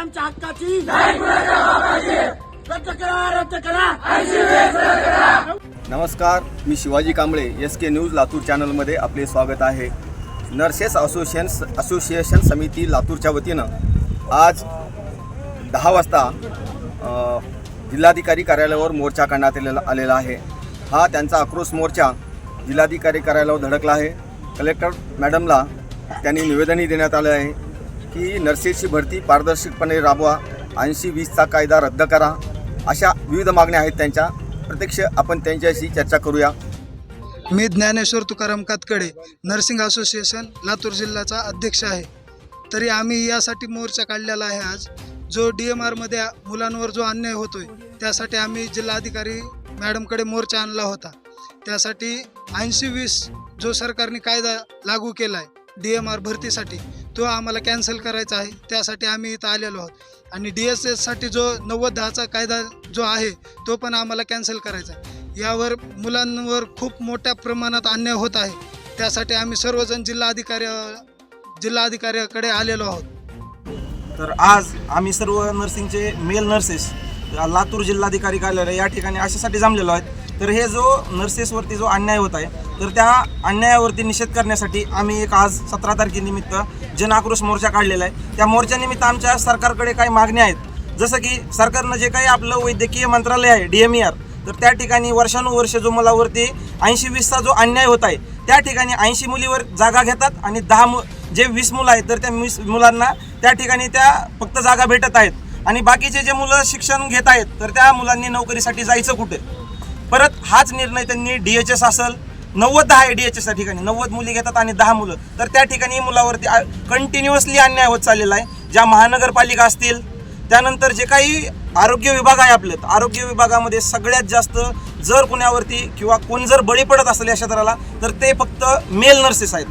आमच्या हक्काची. नमस्कार मी Shivaji Kamble S K news Latur चॅनलमध्ये आपले स्वागत आहे. नर्सेस असोसिएशन असोसिएशन समिती लातूरच्या वतीनं आज दहा वाजता जिल्हाधिकारी कार्यालयावर मोर्चा काढण्यात आलेला आलेला आहे. हा त्यांचा आक्रोश मोर्चा जिल्हाधिकारी कार्यालयावर धडकला आहे. कलेक्टर मॅडमला त्यांनी निवेदनही देण्यात आलं आहे. की नर्सेसची भरती पारदर्शकपणे राबवा ऐंशी वीसचा कायदा रद्द करा अशा विविध मागण्या आहेत त्यांच्या. प्रत्यक्ष आपण त्यांच्याशी चर्चा करूया. मी ज्ञानेश्वर तुकाराम कातकडे नर्सिंग असोसिएशन लातूर जिल्ह्याचा अध्यक्ष आहे. तरी आम्ही यासाठी मोर्चा काढलेला आहे आज जो डी एम आरमध्ये मुलांवर जो अन्याय होतोय त्यासाठी आम्ही जिल्हाधिकारी मॅडमकडे मोर्चा आणला होता. त्यासाठी ऐंशी वीस जो सरकारने कायदा लागू केला आहे डी एम आर भरतीसाठी तो आम्हाला कॅन्सल करायचा आहे. त्यासाठी आम्ही इथं आलेलो आहोत. आणि डी एस एससाठी जो नव्वद दहाचा कायदा जो आहे तो पण आम्हाला कॅन्सल करायचा आहे. यावर मुलांवर खूप मोठ्या प्रमाणात अन्याय होत आहे. त्यासाठी आम्ही सर्वजण जिल्हाधिकारी जिल्हाधिकाऱ्याकडे आलेलो आहोत. तर आज आम्ही सर्व नर्सिंगचे मेल नर्सेस लातूर जिल्हाधिकारी कार्यालय या ठिकाणी अशासाठी जमलेलो आहेत. तर हे जो नर्सेसवरती जो अन्याय होत आहे तर त्या अन्यायावरती निषेध करण्यासाठी आम्ही एक आज सतरा तारखेनिमित्त जन आक्रोश मोर्चा काढलेला आहे. त्या मोर्चानिमित्त आमच्या सरकारकडे काही मागण्या आहेत. जसं की सरकारनं जे काही आपलं वैद्यकीय मंत्रालय आहे डी एम ई आर तर त्या ठिकाणी वर्षानुवर्ष जो मुलावरती ऐंशी वीसचा जो अन्याय होत आहे त्या ठिकाणी ऐंशी मुलीवर जागा घेतात आणि दहा मु जे वीस मुलं आहेत तर त्या वीस मुलांना त्या ठिकाणी त्या फक्त जागा भेटत आहेत. आणि बाकीचे जे मुलं शिक्षण घेत आहेत तर त्या मुलांनी नोकरीसाठी जायचं कुठे? परत हाच निर्णय त्यांनी डी एच एस असेल नव्वद दहा आहे डी एच एसच्या ठिकाणी नव्वद मुली घेतात आणि दहा मुलं. तर त्या ठिकाणी मुलावरती कंटिन्युअसली अन्याय होत चाललेला आहे. ज्या महानगरपालिका असतील त्यानंतर जे काही आरोग्य विभाग आहे आपलं आरोग्य विभागामध्ये सगळ्यात जास्त जर कुणावरती किंवा कोण जर बळी पडत असेल या क्षेत्राला तर ते फक्त मेल नर्सेस आहेत.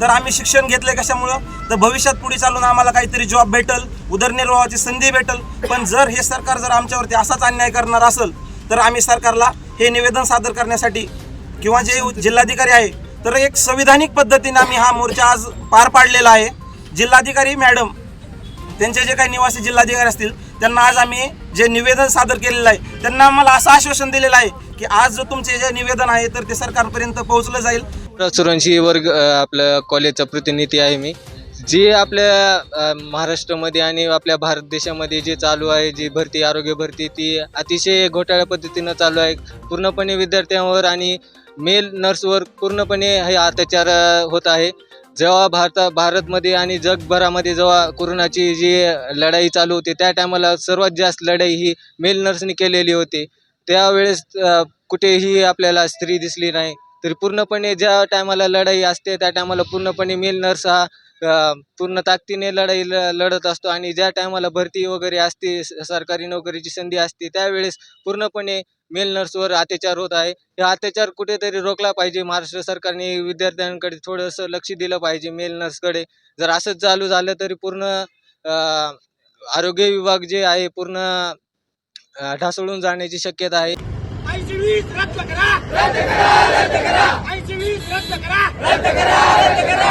तर आम्ही शिक्षण घेतलंय कशामुळं? तर भविष्यात पुढे चालून आम्हाला काहीतरी जॉब भेटल उदरनिर्वाहाची संधी भेटल. पण जर हे सरकार जर आमच्यावरती असाच अन्याय करणार असेल तर आम्ही सरकारला हे निवेदन सादर करण्यासाठी किंवा जे जिल्हाधिकारी आहे तर एक संविधानिक पद्धतीने आम्ही हा मोर्चा आज पार पाडलेला आहे. जिल्हाधिकारी मॅडम त्यांचे जे काही निवासी जिल्हाधिकारी असतील त्यांना आज आम्ही जे निवेदन सादर केलेलं आहे त्यांना आम्हाला असं आश्वासन दिलेलं आहे की आज जो तुमचे जे निवेदन आहे तर ते सरकारपर्यंत पोहोचलं जाईल. सुरंशी वर्ग आपलं कॉलेजचा प्रतिनिधी आहे मी. जे आपल्या महाराष्ट्रामध्ये आणि आपल्या भारत देशामध्ये जे चालू आहे जी भरती आरोग्य भरती ती अतिशय घोटाळ्या पद्धतीनं चालू आहे. पूर्णपणे विद्यार्थ्यांवर आणि मेल नर्सवर पूर्णपणे हे अत्याचार होत आहे. जेव्हा भारता भारतमध्ये आणि जगभरामध्ये जेव्हा कोरोनाची जी लढाई चालू होती त्या टायमाला सर्वात जास्त लढाई ही मेल नर्सनी केलेली होती. त्यावेळेस कुठेही आपल्याला स्त्री दिसली नाही. तरी पूर्णपणे ज्या टायमाला लढाई असते त्या टायमाला पूर्णपणे मेल नर्स हा पूर्ण ताकदीने लढाई ल- लढत असतो आणि ज्या टायमाला भरती वगैरे असते स- सरकारी नोकरीची संधी असते त्यावेळेस पूर्णपणे मेल नर्सवर अत्याचार होत आहे. हे अत्याचार कुठेतरी रोखला पाहिजे. महाराष्ट्र सरकारने विद्यार्थ्यांकडे थोडंसं लक्ष दिलं पाहिजे मेल नर्सकडे. जर असंच चालू झालं तरी पूर्ण आरोग्य विभाग जे आहे पूर्ण ढासळून जाण्याची शक्यता आहे. रद्द करा.